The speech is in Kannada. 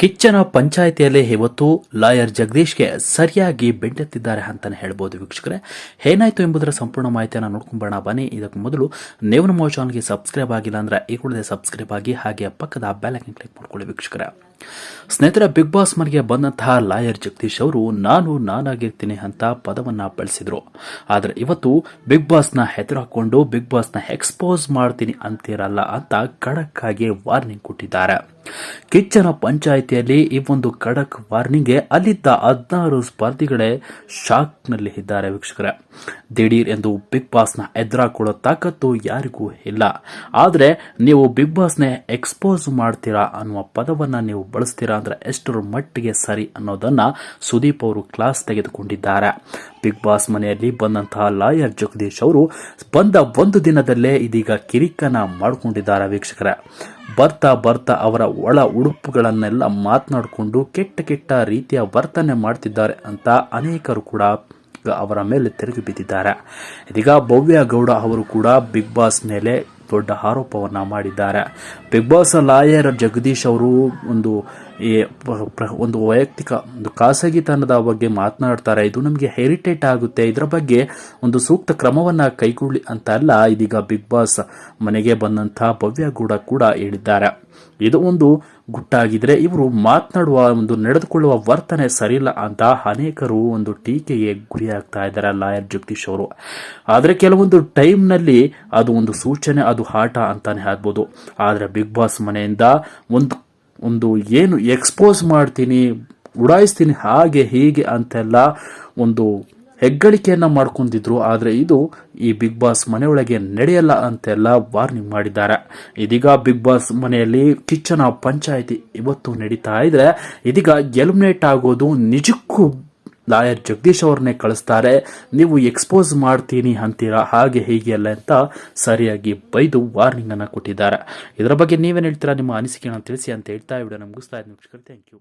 ಕಿಚ್ಚನ ಪಂಚಾಯಿತಿಯಲ್ಲಿ ಇವತ್ತು ಲಾಯರ್ ಜಗದೀಶ್ಗೆ ಸರಿಯಾಗಿ ಬೆಂಡೆತ್ತಿದ್ದಾರೆ ಅಂತಾನೆ ಹೇಳ್ಬೋದು ವೀಕ್ಷಕರೇ. ಏನಾಯ್ತು ಎಂಬುದರ ಸಂಪೂರ್ಣ ಮಾಹಿತಿಯನ್ನು ನೋಡ್ಕೊಂಬರೋಣ ಬನ್ನಿ, ಇದಕ್ಕೆ ಮೊದಲು ನೀವು ನಮ್ಮ ಚಾನಲ್ಗೆ ಸಬ್ಸ್ಕ್ರೈಬ್ ಆಗಿಲ್ಲ ಅಂದ್ರೆ ಈ ಸಬ್ಸ್ಕ್ರೈಬ್ ಆಗಿ ಹಾಗೆ ಪಕ್ಕದ ಬೆಲ್ ಐಕನ್ ಕ್ಲಿಕ್ ಮಾಡ್ಕೊಳ್ಳಿ ವೀಕ್ಷಕರೇ. ಸ್ನೇಹಿತರ ಬಿಗ್ ಬಾಸ್ ಮನೆಗೆ ಬಂದಂತಹ ಲಾಯರ್ ಜಗದೀಶ್ ಅವರು, ನಾನು ನಾನಾಗಿರ್ತೀನಿ ಅಂತ ಪದವನ್ನ ಬಳಸಿದ್ರು. ಆದ್ರೆ ಇವತ್ತು ಬಿಗ್ ಬಾಸ್ನ ಹೆದರಾಕೊಂಡು ಬಿಗ್ ಬಾಸ್ನ ಎಕ್ಸ್ಪೋಸ್ ಮಾಡ್ತೀನಿ ಅಂತಿರಲ್ಲ ಅಂತ ಖಡಕ್ ಆಗಿ ವಾರ್ನಿಂಗ್ ಕೊಟ್ಟಿದ್ದಾರೆ. ಕಿಚ್ಚನ ಪಂಚಾಯಿತಿಯಲ್ಲಿ ಈ ಒಂದು ಖಡಕ್ ವಾರ್ನಿಂಗ್ಗೆ ಅಲ್ಲಿದ್ದ ಹದಿನಾರು ಸ್ಪರ್ಧಿಗಳೇ ಶಾಕ್ನಲ್ಲಿ ಇದ್ದಾರೆ ವೀಕ್ಷಕರೇ. ದಿಢೀರ್ ಎಂದು ಬಿಗ್ ಬಾಸ್ನ ಎದುರಾಕೊಳ್ಳೋ ತಾಕತ್ತು ಯಾರಿಗೂ ಇಲ್ಲ. ಆದರೆ ನೀವು ಬಿಗ್ ಬಾಸ್ನೇ ಎಕ್ಸ್ಪೋಸ್ ಮಾಡ್ತೀರಾ ಅನ್ನುವ ಪದವನ್ನ ನೀವು ಬಳಸ್ತೀರಾ ಅಂದರೆ ಎಷ್ಟರ ಮಟ್ಟಿಗೆ ಸರಿ ಅನ್ನೋದನ್ನು ಸುದೀಪ್ ಅವರು ಕ್ಲಾಸ್ ತೆಗೆದುಕೊಂಡಿದ್ದಾರೆ. ಬಿಗ್ ಬಾಸ್ ಮನೆಯಲ್ಲಿ ಬಂದಂತಹ ಲಾಯರ್ ಜಗದೀಶ್ ಅವರು ಬಂದ ಒಂದು ದಿನದಲ್ಲೇ ಇದೀಗ ಕಿರಿಕನ ಮಾಡಿಕೊಂಡಿದ್ದಾರೆ ವೀಕ್ಷಕರೇ. ಬರ್ತಾ ಬರ್ತಾ ಅವರ ಒಳ ಉಡುಪುಗಳನ್ನೆಲ್ಲ ಮಾತನಾಡಿಕೊಂಡು ಕೆಟ್ಟ ಕೆಟ್ಟ ರೀತಿಯ ವರ್ತನೆ ಮಾಡ್ತಿದ್ದಾರೆ ಅಂತ ಅನೇಕರು ಕೂಡ ಅವರ ಮೇಲೆ ತಿರುಗಿ ಬಿದ್ದಿದ್ದಾರೆ. ಇದೀಗ ಭವ್ಯ ಗೌಡ ಅವರು ಕೂಡ ಬಿಗ್ ಬಾಸ್ ಮೇಲೆ ದೊಡ್ಡ ಆರೋಪವನ್ನ ಮಾಡಿದ್ದಾರೆ. ಬಿಗ್ ಬಾಸ್ ಲಾಯರ್ ಜಗದೀಶ್ ಅವರು ಒಂದು ಈ ಒಂದು ವೈಯಕ್ತಿಕ, ಒಂದು ಖಾಸಗಿತನದ ಬಗ್ಗೆ ಮಾತನಾಡ್ತಾರೆ. ಇದು ನಮಗೆ ಹೆರಿಟೇಟ್ ಆಗುತ್ತೆ. ಇದರ ಬಗ್ಗೆ ಒಂದು ಸೂಕ್ತ ಕ್ರಮವನ್ನು ಕೈಗೊಳ್ಳಿ ಅಂತ ಅಲ್ಲ ಇದೀಗ ಬಿಗ್ ಬಾಸ್ ಮನೆಗೆ ಬಂದಂತಹ ಭವ್ಯ ಗೌಡ ಕೂಡ ಹೇಳಿದ್ದಾರೆ. ಇದು ಒಂದು ಗುಟ್ಟಾಗಿದ್ರೆ ಇವರು ಮಾತನಾಡುವ, ಒಂದು ನಡೆದುಕೊಳ್ಳುವ ವರ್ತನೆ ಸರಿಯಿಲ್ಲ ಅಂತ ಅನೇಕರು ಒಂದು ಟೀಕೆಗೆ ಗುರಿಯಾಗ್ತಾ ಇದ್ದಾರೆ ಲಾಯರ್ ಜಗದೀಶ್ ಅವರು. ಆದರೆ ಕೆಲವೊಂದು ಟೈಮ್ನಲ್ಲಿ ಅದು ಒಂದು ಸೂಚನೆ, ಅದು ಆಟ ಅಂತಾನೆ ಆಗ್ಬೋದು. ಆದರೆ ಬಿಗ್ ಬಾಸ್ ಮನೆಯಿಂದ ಒಂದು ಒಂದು ಏನು ಎಕ್ಸ್ಪೋಸ್ ಮಾಡ್ತೀನಿ, ಉಡಾಯಿಸ್ತೀನಿ ಹಾಗೆ ಹೀಗೆ ಅಂತೆಲ್ಲ ಒಂದು ಹೆಗ್ಗಳಿಕೆಯನ್ನು ಮಾಡ್ಕೊಂಡಿದ್ರು. ಆದರೆ ಇದು ಈ ಬಿಗ್ ಬಾಸ್ ಮನೆಯೊಳಗೆ ನಡೆಯಲ್ಲ ಅಂತೆಲ್ಲ ವಾರ್ನಿಂಗ್ ಮಾಡಿದ್ದಾರೆ. ಇದೀಗ ಬಿಗ್ ಬಾಸ್ ಮನೆಯಲ್ಲಿ ಕಿಚ್ಚನ ಪಂಚಾಯಿತಿ ಇವತ್ತು ನಡೀತಾ ಇದ್ರೆ ಇದೀಗ ಎಲಿಮಿನೇಟ್ ಆಗೋದು ನಿಜಕ್ಕೂ ಲಾಯರ್ ಜಗದೀಶ್ ಅವ್ರನ್ನೇ ಕಳಿಸ್ತಾರೆ. ನೀವು ಎಕ್ಸ್ಪೋಸ್ ಮಾಡ್ತೀನಿ ಅಂತೀರಾ? ಹಾಗೆ ಹೀಗೆ ಅಲ್ಲ ಅಂತ ಸರಿಯಾಗಿ ಬೈದು ವಾರ್ನಿಂಗ್ ಅನ್ನ ಕೊಟ್ಟಿದ್ದಾರೆ. ಇದರ ಬಗ್ಗೆ ನೀವೇನು ಹೇಳ್ತೀರಾ? ನಿಮ್ಮ ಅನಿಸಿಕೆಯನ್ನು ತಿಳಿಸಿ ಅಂತ ಹೇಳ್ತಾ ವಿಡಿಯೋ ನಮ್ಗೆ ಥ್ಯಾಂಕ್ ಯು